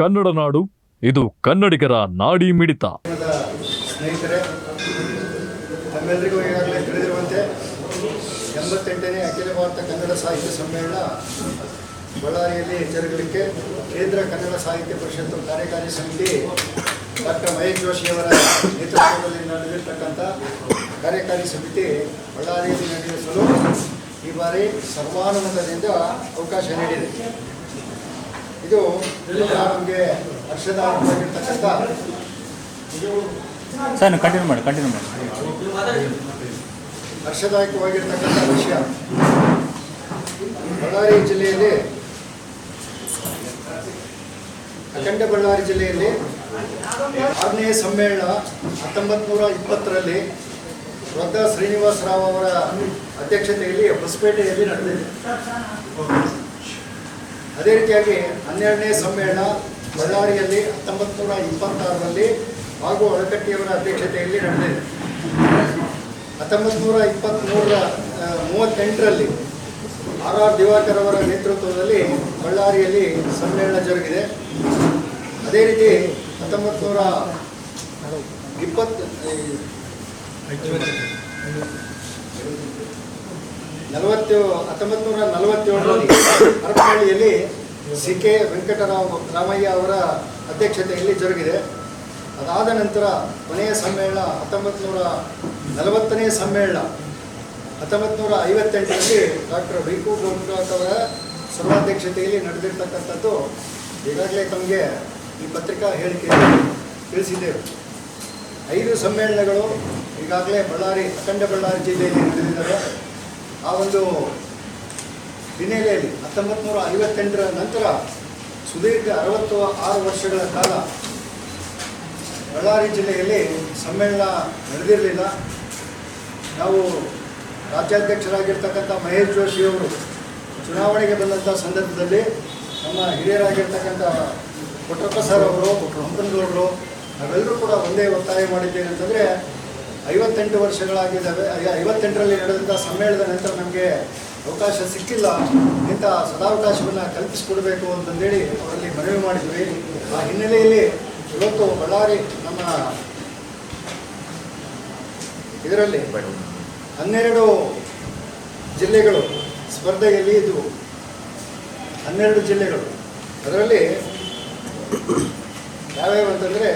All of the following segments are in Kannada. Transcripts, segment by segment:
ಕನ್ನಡ ನಾಡು, ಇದು ಕನ್ನಡಿಗರ ನಾಡಿ ಮಿಡಿತ. ಸ್ನೇಹಿತರೆ ತಮ್ಮೆಲ್ಲರಿಗೂ ಈಗಾಗಲೇ ತಿಳಿದಿರುವಂತೆ ಎಂಬತ್ತೆಂಟನೇ ಅಖಿಲ ಭಾರತ ಕನ್ನಡ ಸಾಹಿತ್ಯ ಸಮ್ಮೇಳನ ಬಳ್ಳಾರಿಯಲ್ಲಿ ಜರುಗಲಿಕ್ಕೆ ಕೇಂದ್ರ ಕನ್ನಡ ಸಾಹಿತ್ಯ ಪರಿಷತ್ತು ಕಾರ್ಯಕಾರಿ ಸಮಿತಿ ಡಾಕ್ಟರ್ ಮಹೇಶ್ ಜೋಶಿಯವರ ನೇತೃತ್ವದಲ್ಲಿ ನಡೆದಿರ್ತಕ್ಕಂಥ ಕಾರ್ಯಕಾರಿ ಸಮಿತಿ ಬಳ್ಳಾರಿಯಲ್ಲಿ ನಡೆಸಲು ಈ ಬಾರಿ ಸರ್ವಾನುಮತದಿಂದ ಅವಕಾಶ ನೀಡಿದೆ. ಇದು ನಮಗೆ ಹರ್ಷದಾಯಕವಾಗಿರ್ತಕ್ಕಂಥ ಸರ್ ಕಂಟಿನ್ಯೂ ಮಾಡಿ ಕಂಟಿನ್ಯೂ ಮಾಡಿ. ಹರ್ಷದಾಯಕವಾಗಿರ್ತಕ್ಕಂಥ ವಿಷಯ. ಬಳ್ಳಾರಿ ಜಿಲ್ಲೆಯಲ್ಲಿ ಅಖಂಡ ಬಳ್ಳಾರಿ ಜಿಲ್ಲೆಯಲ್ಲಿ ಆರನೇ ಸಮ್ಮೇಳನ ಹತ್ತೊಂಬತ್ತು ನೂರ ಇಪ್ಪತ್ತರಲ್ಲಿ ವೃದ್ಧ ಶ್ರೀನಿವಾಸ ರಾವ್ ಅವರ ಅಧ್ಯಕ್ಷತೆಯಲ್ಲಿ ಹೊಸಪೇಟೆಯಲ್ಲಿ ನಡೆದಿದೆ. ಅದೇ ರೀತಿಯಾಗಿ ಹನ್ನೆರಡನೇ ಸಮ್ಮೇಳನ ಬಳ್ಳಾರಿಯಲ್ಲಿ ಹತ್ತೊಂಬತ್ತು ನೂರ ಇಪ್ಪತ್ತಾರರಲ್ಲಿ ಹಾಗೂ ಅಳಕಟ್ಟಿಯವರ ಅಧ್ಯಕ್ಷತೆಯಲ್ಲಿ ನಡೆದಿದೆ. ಹತ್ತೊಂಬತ್ತು ನೂರ ಇಪ್ಪತ್ತ್ಮೂರರ ಮೂವತ್ತೆಂಟರಲ್ಲಿ ಆರ್ ಆರ್ ದಿವಾಕರ್ ಅವರ ನೇತೃತ್ವದಲ್ಲಿ ಬಳ್ಳಾರಿಯಲ್ಲಿ ಸಮ್ಮೇಳನ ಜರುಗಿದೆ. ಅದೇ ರೀತಿ ಹತ್ತೊಂಬತ್ತು ನೂರ ಇಪ್ಪತ್ತು ನಲವತ್ತು ಹತ್ತೊಂಬತ್ತು ನೂರ ನಲವತ್ತೇಳರಲ್ಲಿ ಹರಪನಹಳ್ಳಿಯಲ್ಲಿ ಸಿ ಕೆ ವೆಂಕಟರಾವ್ ರಾಮಯ್ಯ ಅವರ ಅಧ್ಯಕ್ಷತೆಯಲ್ಲಿ ಜರುಗಿದೆ. ಅದಾದ ನಂತರ ಕೊನೆಯ ಸಮ್ಮೇಳನ ಹತ್ತೊಂಬತ್ತು ನೂರ ನಲವತ್ತನೇ ಸಮ್ಮೇಳನ ಹತ್ತೊಂಬತ್ತು ನೂರ ಐವತ್ತೆಂಟರಲ್ಲಿ ಡಾಕ್ಟರ್ ವಿ ಕು ಅವರ ಸರ್ವಾಧ್ಯಕ್ಷತೆಯಲ್ಲಿ ನಡೆದಿರ್ತಕ್ಕಂಥದ್ದು. ಈಗಾಗಲೇ ತಮಗೆ ಈ ಪತ್ರಿಕಾ ಹೇಳಿಕೆಯಲ್ಲಿ ತಿಳಿಸಿದ್ದೇವೆ. ಐದು ಸಮ್ಮೇಳನಗಳು ಈಗಾಗಲೇ ಬಳ್ಳಾರಿ, ಅಖಂಡ ಬಳ್ಳಾರಿ ಜಿಲ್ಲೆಯಲ್ಲಿ ನಡೆದಿದ್ದಾವೆ. ಆ ಒಂದು ಹಿನ್ನೆಲೆಯಲ್ಲಿ ಹತ್ತೊಂಬತ್ತು ನೂರ ಐವತ್ತೆಂಟರ ನಂತರ ಸುದೀರ್ಘ ಅರವತ್ತು ಆರು ವರ್ಷಗಳ ಕಾಲ ಬಳ್ಳಾರಿ ಜಿಲ್ಲೆಯಲ್ಲಿ ಸಮ್ಮೇಳನ ನಡೆದಿರಲಿಲ್ಲ. ನಾವು ರಾಜ್ಯಾಧ್ಯಕ್ಷರಾಗಿರ್ತಕ್ಕಂಥ ಮಹೇಶ್ ಜೋಶಿ ಅವರು ಚುನಾವಣೆಗೆ ಬಂದಂಥ ಸಂದರ್ಭದಲ್ಲಿ ನಮ್ಮ ಹಿರಿಯರಾಗಿರ್ತಕ್ಕಂಥ ಕೊಟ್ಟಪ್ಪ ಸರ್ ಅವರು ಹಂಪನಗೌಡರು, ನಾವೆಲ್ಲರೂ ಕೂಡ ಒಂದೇ ಒತ್ತಾಯ ಮಾಡಿದ್ದೇನೆ ಅಂತಂದರೆ ಐವತ್ತೆಂಟು ವರ್ಷಗಳಾಗಿದ್ದಾವೆ. ಐವತ್ತೆಂಟರಲ್ಲಿ ನಡೆದಂಥ ಸಮ್ಮೇಳನದ ನಂತರ ನಮಗೆ ಅವಕಾಶ ಸಿಕ್ಕಿಲ್ಲ. ಇಂಥ ಸದಾವಕಾಶವನ್ನು ಕಲ್ಪಿಸಿಕೊಡಬೇಕು ಅಂತಂದೇಳಿ ಅವರಲ್ಲಿ ಮನವಿ ಮಾಡಿದ್ವಿ. ಆ ಹಿನ್ನೆಲೆಯಲ್ಲಿ ಇವತ್ತು ಬಳ್ಳಾರಿ ನಮ್ಮ ಇದರಲ್ಲಿ ಹನ್ನೆರಡು ಜಿಲ್ಲೆಗಳು ಸ್ಪರ್ಧೆಯಲ್ಲಿ ಇದು ಹನ್ನೆರಡು ಜಿಲ್ಲೆಗಳು. ಅದರಲ್ಲಿ ಯಾವ್ಯಾವ ಅಂತಂದರೆ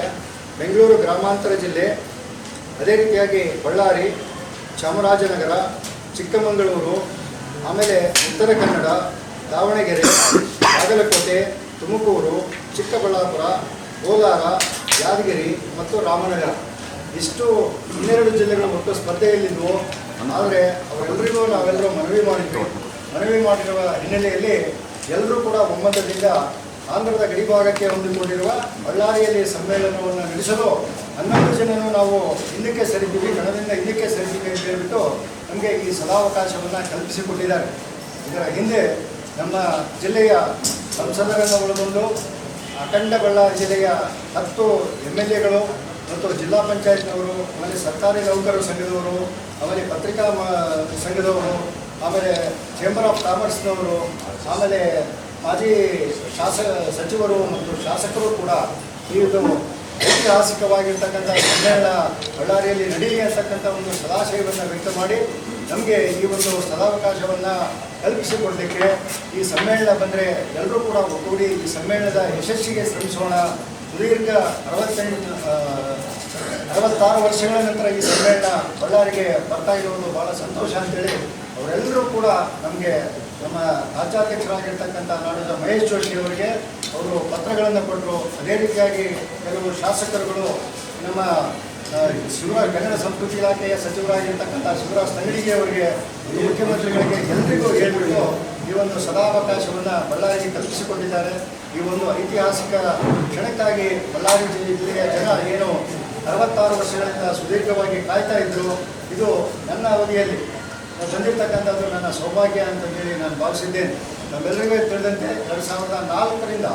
ಬೆಂಗಳೂರು ಗ್ರಾಮಾಂತರ ಜಿಲ್ಲೆ ಅದೇ ರೀತಿಯಾಗಿ ಬಳ್ಳಾರಿ, ಚಾಮರಾಜನಗರ, ಚಿಕ್ಕಮಗಳೂರು, ಆಮೇಲೆ ಉತ್ತರ ಕನ್ನಡ, ದಾವಣಗೆರೆ, ಬಾಗಲಕೋಟೆ, ತುಮಕೂರು, ಚಿಕ್ಕಬಳ್ಳಾಪುರ, ಕೋಲಾರ, ಯಾದಗಿರಿ ಮತ್ತು ರಾಮನಗರ. ಇಷ್ಟು ಹನ್ನೆರಡು ಜಿಲ್ಲೆಗಳು ಒಟ್ಟು ಸ್ಪರ್ಧೆಯಲ್ಲಿದ್ದವು ಆದರೆ ಅವರೆಲ್ಲರಿಗೂ ನಾವೆಲ್ಲರೂ ಮನವಿ ಮಾಡಿದ್ವಿ. ಮನವಿ ಮಾಡಿರುವ ಹಿನ್ನೆಲೆಯಲ್ಲಿ ಎಲ್ಲರೂ ಕೂಡ ಒಮ್ಮತದಿಂದ ಆಂಧ್ರದ ಗಡಿಭಾಗಕ್ಕೆ ಹೊಂದಿಕೊಂಡಿರುವ ಬಳ್ಳಾರಿಯಲ್ಲಿ ಸಮ್ಮೇಳನವನ್ನು ನಡೆಸಲು ಹನ್ನೊಂದು ಜನರು ನಾವು ಹಿಂದಕ್ಕೆ ಸರಿತೀವಿ ಕಣದಿಂದ ಹಿಂದಕ್ಕೆ ಸರಿತೀವಿ ಅಂತ ಹೇಳ್ಬಿಟ್ಟು ನಮಗೆ ಈ ಸದಾವಕಾಶವನ್ನು ಕಲ್ಪಿಸಿಕೊಟ್ಟಿದ್ದಾರೆ. ಇದರ ಹಿಂದೆ ನಮ್ಮ ಜಿಲ್ಲೆಯ ಸಂಸದರನ್ನು ಒಳಗೊಂಡು ಅಖಂಡ ಬಳ್ಳಾರಿ ಜಿಲ್ಲೆಯ ಹತ್ತು ಎಂ ಎಲ್ ಎಗಳು ಮತ್ತು ಜಿಲ್ಲಾ ಪಂಚಾಯತ್ನವರು, ಆಮೇಲೆ ಸರ್ಕಾರಿ ನೌಕರರ ಸಂಘದವರು, ಆಮೇಲೆ ಪತ್ರಿಕಾ ಸಂಘದವರು, ಆಮೇಲೆ ಚೇಂಬರ್ ಆಫ್ ಕಾಮರ್ಸ್ನವರು ಆಮೇಲೆ ಮಾಜಿ ಶಾಸ, ಸಚಿವರು ಮತ್ತು ಶಾಸಕರು ಕೂಡ ಈ ಒಂದು ಐತಿಹಾಸಿಕವಾಗಿರ್ತಕ್ಕಂಥ ಸಮ್ಮೇಳನ ಬಳ್ಳಾರಿಯಲ್ಲಿ ನಡೀಲಿ ಅಂತಕ್ಕಂಥ ಒಂದು ಸದಾಶಯವನ್ನು ವ್ಯಕ್ತ ಮಾಡಿ ನಮಗೆ ಈ ಒಂದು ಸದಾವಕಾಶವನ್ನು ಕಲ್ಪಿಸಿಕೊಡಲಿಕ್ಕೆ ಈ ಸಮ್ಮೇಳನ ಬಂದರೆ ಎಲ್ಲರೂ ಕೂಡ ಒಗ್ಗೂಡಿ ಈ ಸಮ್ಮೇಳನದ ಯಶಸ್ಸಿಗೆ ಶ್ರಮಿಸೋಣ. ಸುದೀರ್ಘ ಅರವತ್ತೆಂಟು ಅರವತ್ತಾರು ವರ್ಷಗಳ ನಂತರ ಈ ಸಮ್ಮೇಳನ ಬಳ್ಳಾರಿಗೆ ಬರ್ತಾ ಇರುವುದು ಭಾಳ ಸಂತೋಷ ಅಂತೇಳಿ ಅವರೆಲ್ಲರೂ ಕೂಡ ನಮಗೆ ನಮ್ಮ ರಾಜ್ಯಾಧ್ಯಕ್ಷರಾಗಿರ್ತಕ್ಕಂಥ ನಾಡದ ಮಹೇಶ್ ಜೋಶಿ ಅವರಿಗೆ ಅವರು ಪತ್ರಗಳನ್ನು ಕೊಟ್ಟರು. ಅದೇ ರೀತಿಯಾಗಿ ಕೆಲವು ಶಾಸಕರುಗಳು ನಮ್ಮ ಶಿವರಾಜ್ ಕನ್ನಡ ಸಂಸ್ಕೃತಿ ಇಲಾಖೆಯ ಸಚಿವರಾಗಿರ್ತಕ್ಕಂಥ ಶಿವರಾಜ್ ತಂಗಡಿಗೆ ಅವರಿಗೆ ಮುಖ್ಯಮಂತ್ರಿಗಳಿಗೆ ಎಲ್ರಿಗೂ ಹೇಳಿಬಿಟ್ಟು ಈ ಒಂದು ಸದಾವಕಾಶವನ್ನು ಬಳ್ಳಾರಿ ಕಲ್ಪಿಸಿಕೊಂಡಿದ್ದಾರೆ ಈ ಒಂದು ಐತಿಹಾಸಿಕ ಕ್ಷಣಕ್ಕಾಗಿ ಬಳ್ಳಾರಿ ಜಿಲ್ಲೆಯ ಜನ ಏನು ಅರವತ್ತಾರು ವರ್ಷಗಳಿಂದ ಸುದೀರ್ಘವಾಗಿ ಕಾಯ್ತಾ ಇದ್ದರು ಇದು ನನ್ನ ಅವಧಿಯಲ್ಲಿ ಬಂದಿರತಕ್ಕಂಥದ್ದು ನನ್ನ ಸೌಭಾಗ್ಯ ಹೇಳಿ ನಾನು ಭಾವಿಸಿದ್ದೇನೆ. ನಮ್ಮೆಲ್ಲರಿಗೂ ತಿಳಿದಂತೆ ಎರಡು ಸಾವಿರದ ನಾಲ್ಕರಿಂದ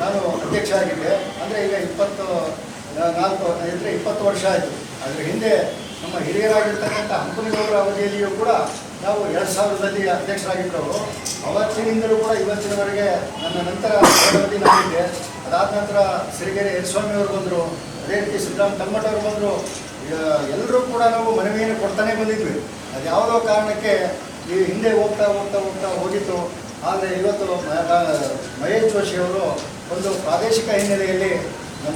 ನಾನು ಅಧ್ಯಕ್ಷ ಆಗಿದ್ದೆ ಅಂದರೆ ಈಗ ಇಪ್ಪತ್ತು ನಾಲ್ಕು ಅಂದರೆ ಇಪ್ಪತ್ತು ವರ್ಷ ಆಯಿತು. ಅದರ ಹಿಂದೆ ನಮ್ಮ ಹಿರಿಯರಾಗಿರ್ತಕ್ಕಂಥ ಹಂಪನಗೌಡರ ಅವಧಿಯಲ್ಲಿಯೂ ಕೂಡ ನಾವು ಎರಡು ಸಾವಿರದಲ್ಲಿ ಅಧ್ಯಕ್ಷರಾಗಿದ್ದವರು ಅವತ್ತಿನಿಂದಲೂ ಕೂಡ ಇವತ್ತಿನವರೆಗೆ ನನ್ನ ನಂತರ ನಾನಿದ್ದೆ ಅದಾದ ನಂತರ ಸಿರಿಗೆರೆ ಯರಸ್ವಾಮಿ ಅವರು ಬಂದರು. ಅದೇ ರೀತಿ ಸಿದ್ದರಾಮ ತಮ್ಮಟವರು ಬಂದರು. ಎಲ್ಲರೂ ಕೂಡ ನಾವು ಮನವಿಯನ್ನು ಕೊಡ್ತಾನೆ ಬಂದಿದ್ವಿ. ಅದು ಯಾವುದೋ ಕಾರಣಕ್ಕೆ ಈ ಹಿಂದೆ ಹೋಗ್ತಾ ಹೋಗ್ತಾ ಹೋಗ್ತಾ ಹೋಗಿತ್ತು. ಆದರೆ ಇವತ್ತು ಮಹೇಶ್ ಜೋಶಿ ಅವರು ಒಂದು ಪ್ರಾದೇಶಿಕ ಹಿನ್ನೆಲೆಯಲ್ಲಿ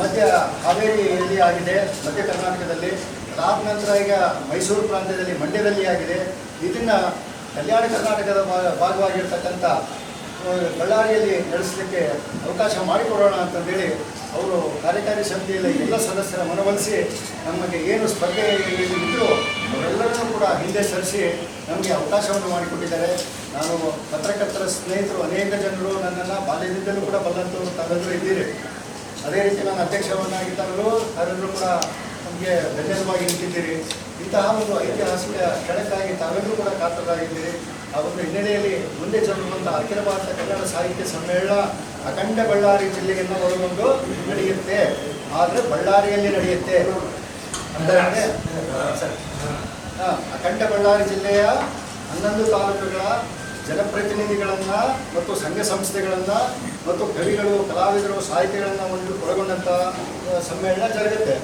ಮಧ್ಯ ಹಾವೇರಿಯಲ್ಲಿ ಆಗಿದೆ, ಮಧ್ಯ ಕರ್ನಾಟಕದಲ್ಲಿ. ಅದಾದ ನಂತರ ಈಗ ಮೈಸೂರು ಪ್ರಾಂತ್ಯದಲ್ಲಿ ಮಂಡ್ಯದಲ್ಲಿ ಆಗಿದೆ. ಇದನ್ನು ಕಲ್ಯಾಣ ಕರ್ನಾಟಕದ ಭಾಗವಾಗಿರ್ತಕ್ಕಂಥ ಬಳ್ಳಾರಿಯಲ್ಲಿ ನಡೆಸಲಿಕ್ಕೆ ಅವಕಾಶ ಮಾಡಿಕೊಡೋಣ ಅಂತಂದೇಳಿ ಅವರು ಕಾರ್ಯಕಾರಿ ಸಮಿತಿಯಲ್ಲಿ ಎಲ್ಲ ಸದಸ್ಯರ ಮನವೊಲಿಸಿ ನಮಗೆ ಏನು ಸ್ಪರ್ಧೆ ಇದ್ದರೂ ಅವರೆಲ್ಲರನ್ನೂ ಕೂಡ ಹಿಂದೆ ಸರಿಸಿ ನಮಗೆ ಅವಕಾಶವನ್ನು ಮಾಡಿಕೊಟ್ಟಿದ್ದಾರೆ. ನಾನು ಪತ್ರಕರ್ತರ ಸ್ನೇಹಿತರು, ಅನೇಕ ಜನರು ನನ್ನನ್ನು ಬಾಲ್ಯದಿಂದಲೂ ಕೂಡ ಬಂದಂಥವ್ರು ತಾವೆಲ್ಲರೂ ಇದ್ದೀರಿ. ಅದೇ ರೀತಿ ನಾನು ಅಧ್ಯಕ್ಷವನ್ನಾಗಿದ್ದಾಗಲೂ ತಾವೆಲ್ಲರೂ ಕೂಡ ನಮಗೆ ಬೆನ್ನೆಲುಬಾಗಿ ನಿಂತಿದ್ದೀರಿ. ಇಂತಹ ಒಂದು ಐತಿಹಾಸಿಕ ಕ್ಷಣಕ್ಕಾಗಿ ತಾವೆಲ್ಲರೂ ಕೂಡ ಕಾತರಾಗಿದ್ದೀರಿ ಆ ಒಂದು ಹಿನ್ನೆಲೆಯಲ್ಲಿ ಮುಂದೆ ಜರುಗುವಂಥ ಅಖಿಲ ಭಾರತ ಕನ್ನಡ ಸಾಹಿತ್ಯ ಸಮ್ಮೇಳನ ಅಖಂಡ ಬಳ್ಳಾರಿ ಜಿಲ್ಲೆಯನ್ನು ಒಳಗೊಂಡು ನಡೆಯುತ್ತೆ. ಆದರೆ ಬಳ್ಳಾರಿಯಲ್ಲಿ ನಡೆಯುತ್ತೆ. ಅಖಂಡ ಬಳ್ಳಾರಿ ಜಿಲ್ಲೆಯ ಹನ್ನೊಂದು ತಾಲೂಕುಗಳ ಜನಪ್ರತಿನಿಧಿಗಳನ್ನು ಮತ್ತು ಸಂಘ ಸಂಸ್ಥೆಗಳನ್ನು ಮತ್ತು ಕವಿಗಳು, ಕಲಾವಿದರು, ಸಾಹಿತಿಗಳನ್ನು ಒಂದು ಒಳಗೊಂಡಂಥ ಸಮ್ಮೇಳನ ಜರುಗುತ್ತೆ.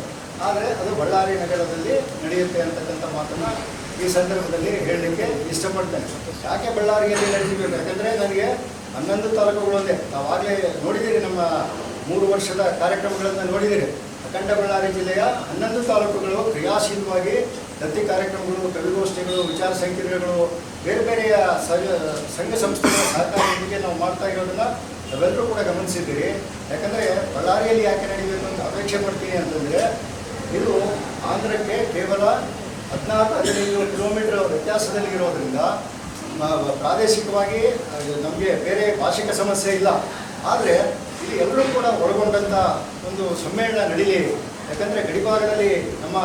ಆದರೆ ಅದು ಬಳ್ಳಾರಿ ನಗರದಲ್ಲಿ ನಡೆಯುತ್ತೆ ಅಂತಕ್ಕಂಥ ಮಾತನ್ನು ಈ ಸಂದರ್ಭದಲ್ಲಿ ಹೇಳಲಿಕ್ಕೆ ಇಷ್ಟಪಡ್ತೇನೆ. ಯಾಕೆ ಬಳ್ಳಾರಿಯಲ್ಲಿ ನಡೆಸಬೇಕು ಯಾಕಂದರೆ ನನಗೆ ಹನ್ನೊಂದು ತಾಲೂಕುಗಳೊಂದೇ ತಾವಾಗಲೇ ನೋಡಿದ್ದೀರಿ ನಮ್ಮ ಮೂರು ವರ್ಷದ ಕಾರ್ಯಕ್ರಮಗಳನ್ನು ನೋಡಿದ್ದೀರಿ. ಅಖಂಡ ಬಳ್ಳಾರಿ ಜಿಲ್ಲೆಯ ಹನ್ನೊಂದು ತಾಲೂಕುಗಳು ಕ್ರಿಯಾಶೀಲವಾಗಿ ದತ್ತಿ ಕಾರ್ಯಕ್ರಮಗಳು, ಕವಿಗೋಷ್ಠಿಗಳು, ವಿಚಾರ ಸಂಕಿರಣಗಳು, ಬೇರೆ ಬೇರೆಯ ಸಂಘ ಸಂಸ್ಥೆಗಳ ಸಹಕಾರದೊಂದಿಗೆ ನಾವು ಮಾಡ್ತಾ ಇರೋದನ್ನ ನಾವೆಲ್ಲರೂ ಕೂಡ ಗಮನಿಸಿದ್ದೀರಿ. ಯಾಕಂದರೆ ಬಳ್ಳಾರಿಯಲ್ಲಿ ಯಾಕೆ ನಡೀಬೇಕು ಅಂತ ಅಪೇಕ್ಷೆ ಪಡ್ತೀನಿ ಅಂತಂದರೆ, ಇದು ಆಂಧ್ರಕ್ಕೆ ಕೇವಲ ಹದಿನಾರು ಹದಿನೈದು ಕಿಲೋಮೀಟರ್ ವ್ಯತ್ಯಾಸದಲ್ಲಿ ಇರೋದ್ರಿಂದ ಪ್ರಾದೇಶಿಕವಾಗಿ ನಮಗೆ ಬೇರೆ ಭಾಷಿಕ ಸಮಸ್ಯೆ ಇಲ್ಲ. ಆದರೆ ಎಲ್ಲರೂ ಕೂಡ ಒಳಗೊಂಡಂಥ ಒಂದು ಸಮ್ಮೇಳನ ನಡೀಲಿ. ಯಾಕಂದರೆ ಗಡಿಭಾಗದಲ್ಲಿ ನಮ್ಮ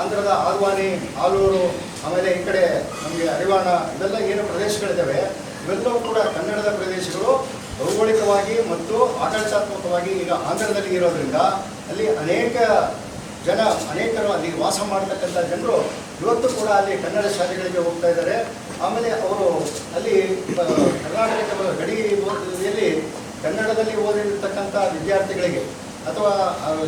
ಆಂಧ್ರದ ಆಲ್ವಾನಿ ಆಲೂರು, ಆಮೇಲೆ ಈ ಕಡೆ ನಮಗೆ ಅರಿವಾಣ ಇವೆಲ್ಲ ಏನು ಪ್ರದೇಶಗಳಿದ್ದಾವೆ, ಇವೆಲ್ಲವೂ ಕೂಡ ಕನ್ನಡದ ಪ್ರದೇಶಗಳು ಭೌಗೋಳಿಕವಾಗಿ ಮತ್ತು ಆಡಳಿತಾತ್ಮಕವಾಗಿ ಈಗ ಆಂಧ್ರದಲ್ಲಿ ಇರೋದ್ರಿಂದ ಅಲ್ಲಿ ಅನೇಕ ಜನ, ಅನೇಕರು ಅಲ್ಲಿ ವಾಸ ಮಾಡ್ತಕ್ಕಂಥ ಜನರು ಇವತ್ತು ಕೂಡ ಅಲ್ಲಿ ಕನ್ನಡ ಶಾಲೆಗಳಿಗೆ ಹೋಗ್ತಾ ಇದ್ದಾರೆ. ಆಮೇಲೆ ಅವರು ಅಲ್ಲಿ ಕರ್ನಾಟಕದ ಗಡಿ ಓದಿಯಲ್ಲಿ ಕನ್ನಡದಲ್ಲಿ ಓದಿರ್ತಕ್ಕಂಥ ವಿದ್ಯಾರ್ಥಿಗಳಿಗೆ ಅಥವಾ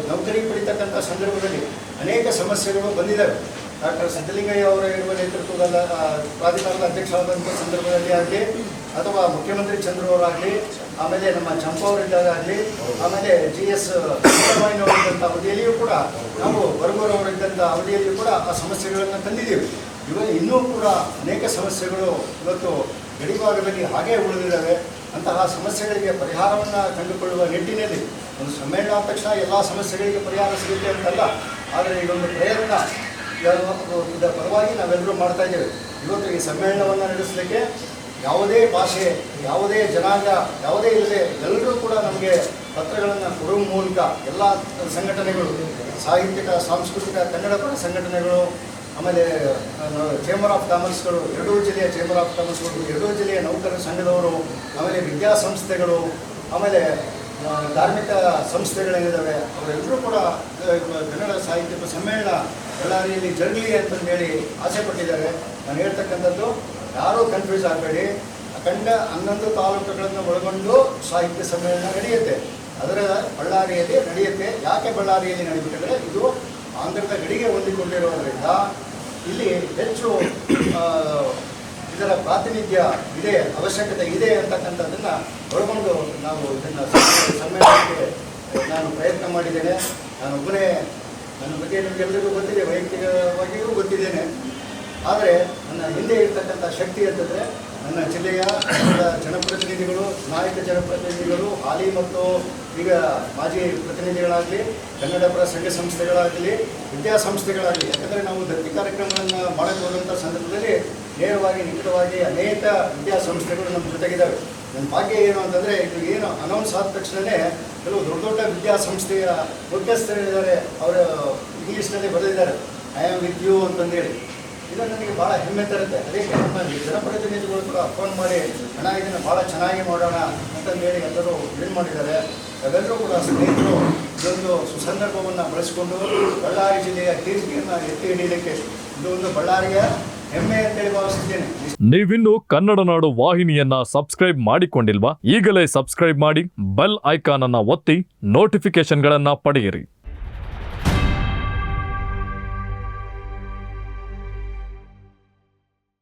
ನೌಕರಿ ಪಡಿತಕ್ಕಂಥ ಸಂದರ್ಭದಲ್ಲಿ ಅನೇಕ ಸಮಸ್ಯೆಗಳು ಬಂದಿದ್ದಾವೆ. ಡಾಕ್ಟರ್ ಸಿದ್ದಲಿಂಗಯ್ಯ ಅವರ ಇರುವ ನೇತೃತ್ವದ ಆ, ಪ್ರಾಧಿಕಾರದ ಅಧ್ಯಕ್ಷರಾದಂಥ ಸಂದರ್ಭದಲ್ಲಿ ಆಗಲಿ ಅಥವಾ ಮುಖ್ಯಮಂತ್ರಿ ಚಂದ್ರ ಅವರಾಗಲಿ ಆಮೇಲೆ ನಮ್ಮ ಚಂಪಾ ಅವರಿದ್ದಾಗಲಿ ಆಮೇಲೆ ಜಿ ಎಸ್ ಸಿದ್ದರಾಮಯ್ಯನವರಿದ್ದಂಥ ಅವಧಿಯಲ್ಲಿಯೂ ಕೂಡ ನಾವು ಬರ್ಗೋರವರಿದ್ದಂಥ ಅವಧಿಯಲ್ಲಿಯೂ ಕೂಡ ಆ ಸಮಸ್ಯೆಗಳನ್ನು ತಂದಿದ್ದೀವಿ. ಇವಾಗ ಇನ್ನೂ ಕೂಡ ಅನೇಕ ಸಮಸ್ಯೆಗಳು ಇವತ್ತು ಗಡಿಭಾಗದಲ್ಲಿ ಹಾಗೇ ಉಳಿದಿದ್ದಾವೆ, ಅಂತಹ ಸಮಸ್ಯೆಗಳಿಗೆ ಪರಿಹಾರವನ್ನು ಕಂಡುಕೊಳ್ಳುವ ನಿಟ್ಟಿನಲ್ಲಿ ಒಂದು ಸಮ್ಮೇಳನ ಆದ ತಕ್ಷಣ ಎಲ್ಲ ಸಮಸ್ಯೆಗಳಿಗೆ ಪರಿಹಾರ ಸಿಗುತ್ತೆ ಅಂತಲ್ಲ, ಆದರೆ ಇದೊಂದು ಪ್ರಯತ್ನ ಇದರ ಪರವಾಗಿ ನಾವೆಲ್ಲರೂ ಮಾಡ್ತಾ ಇದ್ದೇವೆ. ಇವತ್ತು ಈ ಸಮ್ಮೇಳನವನ್ನು ನಡೆಸಲಿಕ್ಕೆ ಯಾವುದೇ ಭಾಷೆ, ಯಾವುದೇ ಜನಾಂಗ, ಯಾವುದೇ ಇಲ್ಲದೆ ಎಲ್ಲರೂ ಕೂಡ ನಮಗೆ ಪತ್ರಗಳನ್ನು ಕೊಡುವ ಮೂಲಕ ಎಲ್ಲ ಸಂಘಟನೆಗಳು, ಸಾಹಿತ್ಯಿಕ, ಸಾಂಸ್ಕೃತಿಕ, ಕನ್ನಡ ಪರ ಸಂಘಟನೆಗಳು ಆಮೇಲೆ ಚೇಂಬರ್ ಆಫ್ ಕಾಮರ್ಸ್ಗಳು ಎರಡೂ ಜಿಲ್ಲೆಯ ಚೇಂಬರ್ ಆಫ್ ಕಾಮರ್ಸ್ಗಳು ಎರಡೂ ಜಿಲ್ಲೆಯ ನೌಕರರ ಸಂಘದವರು, ಆಮೇಲೆ ವಿದ್ಯಾಸಂಸ್ಥೆಗಳು ಆಮೇಲೆ ಧಾರ್ಮಿಕ ಸಂಸ್ಥೆಗಳೇನಿದ್ದಾವೆ ಅವರೆಲ್ಲರೂ ಕೂಡ ಕನ್ನಡ ಸಾಹಿತ್ಯ ಸಮ್ಮೇಳನ ಬಳ್ಳಾರಿಯಲ್ಲಿ ಜರಗಲಿ ಅಂತಂದೇಳಿ ಆಸೆ ಪಟ್ಟಿದ್ದಾರೆ. ನಾನು ಹೇಳ್ತಕ್ಕಂಥದ್ದು, ಯಾರೂ ಕನ್ಫ್ಯೂಸ್ ಆಗಬೇಡಿ. ಅಖಂಡ ಹನ್ನೊಂದು ತಾಲೂಕುಗಳನ್ನು ಒಳಗೊಂಡು ಸಾಹಿತ್ಯ ಸಮ್ಮೇಳನ ನಡೆಯುತ್ತೆ. ಅದರ ಬಳ್ಳಾರಿಯಲ್ಲಿ ನಡೆಯುತ್ತೆ. ಯಾಕೆ ಬಳ್ಳಾರಿಯಲ್ಲಿ ನಡೆಯಬೇಕಂದ್ರೆ ಇದು ಆಂಧ್ರದ ಗಡಿಗೆ ಹೊಂದಿಕೊಂಡಿರೋದ್ರಿಂದ ಇಲ್ಲಿ ಹೆಚ್ಚು ಇದರ ಪ್ರಾತಿನಿಧ್ಯ ಇದೆ, ಅವಶ್ಯಕತೆ ಇದೆ ಅಂತಕ್ಕಂಥದ್ದನ್ನು ಒಳಗೊಂಡು ನಾವು ಇದನ್ನು ಸಮ್ಮೇಳನಕ್ಕೆ ನಾನು ಪ್ರಯತ್ನ ಮಾಡಿದ್ದೇನೆ. ನಾನು ಒಬ್ಬನೇ ನನ್ನ ಬಗ್ಗೆ ನಿಮಗೆಲ್ಲರಿಗೂ ಗೊತ್ತಿದೆ, ವೈಯಕ್ತಿಕವಾಗಿಯೂ ಗೊತ್ತಿದ್ದೇನೆ. ಆದರೆ ನನ್ನ ಹಿಂದೆ ಇರ್ತಕ್ಕಂಥ ಶಕ್ತಿ ಅಂತಂದರೆ ನನ್ನ ಜಿಲ್ಲೆಯ ಜನಪ್ರತಿನಿಧಿಗಳು, ನಾಯಕ ಜನಪ್ರತಿನಿಧಿಗಳು ಹಾಲಿ ಮತ್ತು ಈಗ ಮಾಜಿ ಪ್ರತಿನಿಧಿಗಳಾಗಲಿ, ಕನ್ನಡ ಪರ ಸಂಘ ಸಂಸ್ಥೆಗಳಾಗಲಿ ವಿದ್ಯಾಸಂಸ್ಥೆಗಳಾಗಲಿ ಯಾಕಂದರೆ ನಾವು ದತ್ತಿ ಕಾರ್ಯಕ್ರಮಗಳನ್ನು ಮಾಡಕ್ಕೆ ಹೋದಂಥ ಸಂದರ್ಭದಲ್ಲಿ ನೇರವಾಗಿ ನಿಕಟವಾಗಿ ಅನೇಕ ವಿದ್ಯಾಸಂಸ್ಥೆಗಳು ನಮ್ಮ ಜೊತೆಗಿದ್ದಾವೆ ನನ್ನ ಭಾಗ್ಯ ಏನು ಅಂತಂದರೆ, ಇದು ಏನು ಅನೌನ್ಸ್ ಆದ ತಕ್ಷಣವೇ ಕೆಲವು ದೊಡ್ಡ ದೊಡ್ಡ ವಿದ್ಯಾಸಂಸ್ಥೆಯ ಮುಖ್ಯಸ್ಥರಿದ್ದಾರೆ, ಅವರು ಇಂಗ್ಲೀಷ್ನಲ್ಲಿ ಬರೆದಿದ್ದಾರೆ. ಐ ಆಮ್ ವಿತ್ ಯು ಅಂತಂದೇಳಿ. ಇದು ನನಗೆ ಬಹಳ ಹೆಮ್ಮೆ ತರುತ್ತೆ. ಅದಕ್ಕೆ ನಮ್ಮ ಜನಪ್ರತಿನಿಧಿಗಳು ಕೂಡ ಫೋನ್ ಮಾಡಿ, ಅಣ್ಣ, ಇದನ್ನು ಭಾಳ ಚೆನ್ನಾಗಿ ಮಾಡೋಣ ಅಂತಂದೇಳಿ ಎಲ್ಲರೂ ಏನು ಮಾಡಿದ್ದಾರೆ ಅವೆಲ್ಲರೂ ಕೂಡ ಸ್ನೇಹಿತರು ಇದೊಂದು ಸುಸಂದರ್ಭವನ್ನು ಬಳಸಿಕೊಂಡು ಬಳ್ಳಾರಿ ಜಿಲ್ಲೆಯ ಕೀರ್ತಿಯನ್ನು ಎತ್ತಿ ಹಿಡಿಯಲಿಕ್ಕೆ ಇದು ಒಂದು ಬಳ್ಳಾರಿಯ ಹೆಮ್ಮೆ ನೀವಿನ್ನು ಕನ್ನಡ ನಾಡು ವಾಹಿನಿಯನ್ನ ಸಬ್ಸ್ಕ್ರೈಬ್ ಮಾಡಿಕೊಂಡಿಲ್ವಾ? ಈಗಲೇ ಸಬ್ಸ್ಕ್ರೈಬ್ ಮಾಡಿ, ಬೆಲ್ ಐಕಾನ್ ಅನ್ನ ಒತ್ತಿ ನೋಟಿಫಿಕೇಶನ್ಗಳನ್ನ ಪಡೆಯಿರಿ.